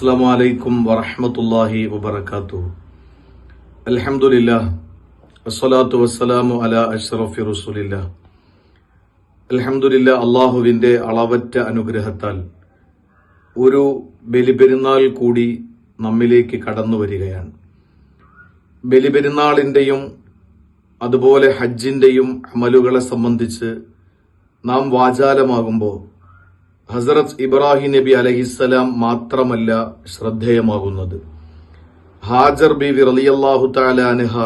അസ്സാം വലൈക്കും വറഹമത്തല്ലാഹി വബർക്കാത്തു അലഹമുല്ല വസ്സലാത്തു വസ്സലാമു അല അഷ്റഫി റസൂലില്ല അലഹമുല്ല അള്ളാഹുവിന്റെ അളവറ്റ അനുഗ്രഹത്താൽ ഒരു ബലിപെരുന്നാൾ കൂടി നമ്മിലേക്ക് കടന്നു വരികയാണ്. ബലിപെരുന്നാളിന്റെയും അതുപോലെ ഹജ്ജിന്റെയും അമലുകളെ സംബന്ധിച്ച് നാം വാചാലമാകുമ്പോൾ ഹസരത്ത് ഇബ്രാഹിം നബി അലഹിസ്സലാം മാത്രമല്ല ശ്രദ്ധേയമാകുന്നത്. ഹാജർ ബി റളിയല്ലാഹു താലാനഹ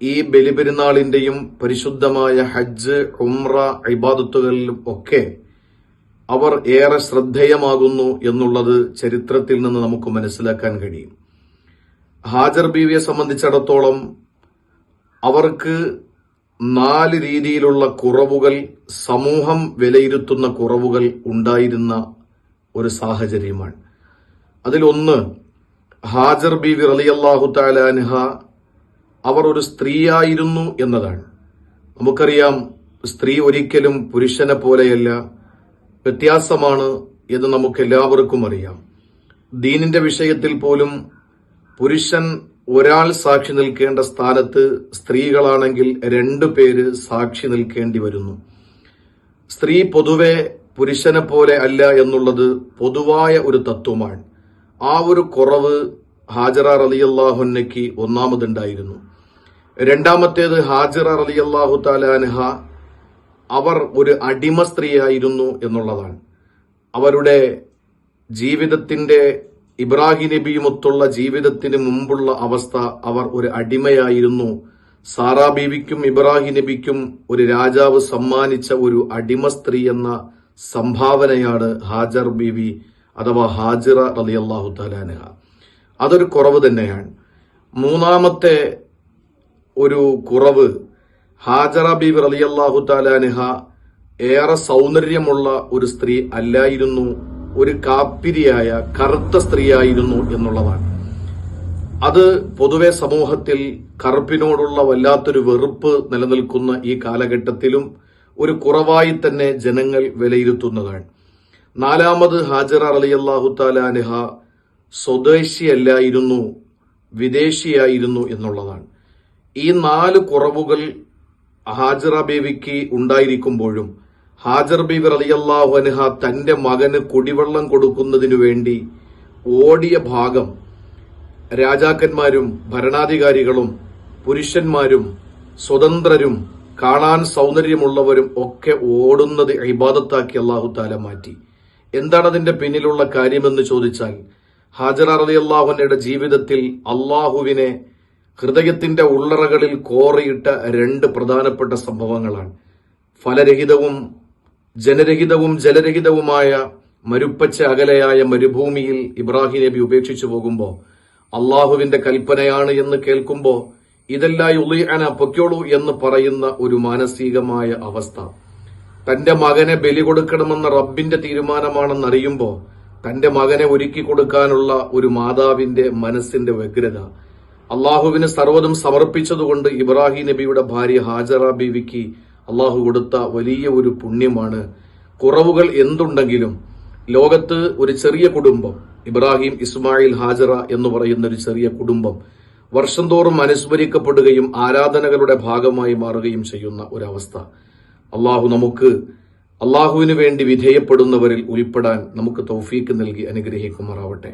ഈ ബലിപെരുന്നാളിന്റെയും പരിശുദ്ധമായ ഹജ്ജ് ഉംറ ഇബാദത്തുകളിലും ഒക്കെ അവർ ഏറെ ശ്രദ്ധേയമാകുന്നു എന്നുള്ളത് ചരിത്രത്തിൽ നിന്ന് നമുക്ക് മനസ്സിലാക്കാൻ കഴിയും. ഹാജർ ബീവിയെ സംബന്ധിച്ചിടത്തോളം അവർക്ക് നാല് രീതിയിലുള്ള കുറവുകൾ സമൂഹം വിലയിരുത്തുന്ന കുറവുകൾ ഉണ്ടായിരുന്ന ഒരു സാഹചര്യമാണ്. അതിലൊന്ന് ഹാജർ ബി ബീവി റലിയല്ലാഹു താലാൻഹ അവർ ഒരു സ്ത്രീയായിരുന്നു എന്നതാണ്. നമുക്കറിയാം സ്ത്രീ ഒരിക്കലും പുരുഷനെ പോലെയല്ല. വ്യത്യാസമാണ് എന്ന് നമുക്ക് എല്ലാവർക്കും അറിയാം. ദീനിന്റെ വിഷയത്തിൽ പോലും പുരുഷൻ ഒരാൾ സാക്ഷി നിൽക്കേണ്ട സ്ഥാനത്ത് സ്ത്രീകളാണെങ്കിൽ രണ്ടു പേര് സാക്ഷി നിൽക്കേണ്ടി വരുന്നു. സ്ത്രീ പൊതുവെ പുരുഷനെ പോലെ അല്ല എന്നുള്ളത് പൊതുവായ ഒരു തത്വമാണ്. ആ ഒരു കുറവ് ഹാജറ റലിയല്ലാഹുന്നയ്ക്ക് ഒന്നാമതുണ്ടായിരുന്നു. രണ്ടാമത്തേത് ഹാജറ റലിയല്ലാഹു താലാൻഹ അവർ ഒരു അടിമ സ്ത്രീയായിരുന്നു എന്നുള്ളതാണ്. അവരുടെ ജീവിതത്തിന്റെ ഇബ്രാഹിം നബിയുമൊത്തുള്ള ജീവിതത്തിന് മുമ്പുള്ള അവസ്ഥ അവർ ഒരു അടിമയായിരുന്നു. സാറാ ബീവിക്കും ഇബ്രാഹിം നബിക്കും ഒരു രാജാവ് സമ്മാനിച്ച ഒരു അടിമ സ്ത്രീ എന്ന സംഭാവനയാണ് ഹാജർ ബീവി അഥവാ ഹാജിറ റലിയല്ലാഹു തലാനഹ അതൊരു കുറവ് തന്നെയാണ്. മൂന്നാമത്തെ ഒരു കുറവ് ഹാജറ ബീവി റലിയല്ലാഹു താലാനഹ ഏറെ സൗന്ദര്യമുള്ള ഒരു സ്ത്രീ അല്ലായിരുന്നു. ഒരു കാപ്പിരിയായ കറുത്ത സ്ത്രീയായിരുന്നു എന്നുള്ളതാണ്. അത് പൊതുവെ സമൂഹത്തിൽ കറുപ്പിനോടുള്ള വല്ലാത്തൊരു വെറുപ്പ് നിലനിൽക്കുന്ന ഈ കാലഘട്ടത്തിലും ഒരു കുറവായി തന്നെ ജനങ്ങൾ വിലയിരുത്തുന്നതാണ്. നാലാമത് ഹാജറ അലിയല്ലാഹു താലാനിഹ സ്വദേശിയല്ലായിരുന്നു വിദേശിയായിരുന്നു എന്നുള്ളതാണ്. ഈ നാല് കുറവുകൾ ഹാജറ ബേബിക്ക് ഉണ്ടായിരിക്കുമ്പോഴും ഹാജർ ബീബി റളിയല്ലാഹു അൻഹ തന്റെ മകന് കുടിവെള്ളം കൊടുക്കുന്നതിനു വേണ്ടി ഓടിയ ഭാഗം രാജാക്കന്മാരും ഭരണാധികാരികളും പുരുഷന്മാരും സ്വതന്ത്രരും കാണാൻ സൗന്ദര്യമുള്ളവരും ഒക്കെ ഓടുന്നത് ഇബാദത്താക്കി അള്ളാഹു താല മാറ്റി. എന്താണ് അതിന്റെ പിന്നിലുള്ള കാര്യമെന്ന് ചോദിച്ചാൽ ഹാജറ അലി അള്ളാഹുനയുടെ ജീവിതത്തിൽ അള്ളാഹുവിനെ ഹൃദയത്തിന്റെ ഉള്ളറകളിൽ കോറിയിട്ട രണ്ട് പ്രധാനപ്പെട്ട സംഭവങ്ങളാണ്. ഫലരഹിതവും ജനരഹിതവും ജലരഹിതവുമായ മരുപ്പച്ച അകലയായ മരുഭൂമിയിൽ ഇബ്രാഹിം നബി ഉപേക്ഷിച്ചു പോകുമ്പോൾ അള്ളാഹുവിന്റെ കൽപ്പനയാണ് എന്ന് കേൾക്കുമ്പോൾ ഇതെല്ലാം ഉളിയാന പൊക്കോളൂ എന്ന് പറയുന്ന ഒരു മാനസികമായ അവസ്ഥ. തന്റെ മകനെ ബലി കൊടുക്കണമെന്ന റബ്ബിന്റെ തീരുമാനമാണെന്നറിയുമ്പോൾ തന്റെ മകനെ ഒരുക്കി കൊടുക്കാനുള്ള ഒരു മാതാവിന്റെ മനസ്സിന്റെ വ്യഗ്രത. അള്ളാഹുവിന് സർവതും സമർപ്പിച്ചതുകൊണ്ട് ഇബ്രാഹിം നബിയുടെ ഭാര്യ ഹാജറ ബീവിക്ക് അള്ളാഹു കൊടുത്ത വലിയ ഒരു പുണ്യമാണ്. കുറവുകൾ എന്തുണ്ടെങ്കിലും ലോകത്ത് ഒരു ചെറിയ കുടുംബം ഇബ്രാഹിം ഇസ്മായിൽ ഹാജറ എന്ന് പറയുന്ന ഒരു ചെറിയ കുടുംബം വർഷം തോറും അനുസ്മരിക്കപ്പെടുകയും ആരാധനകളുടെ ഭാഗമായി മാറുകയും ചെയ്യുന്ന ഒരവസ്ഥ. അള്ളാഹു നമുക്ക് അള്ളാഹുവിന് വേണ്ടി വിധേയപ്പെടുന്നവരിൽ ഉൾപ്പെടാൻ നമുക്ക് തൗഫീക്ക് നൽകി അനുഗ്രഹിക്കുമാറാവട്ടെ.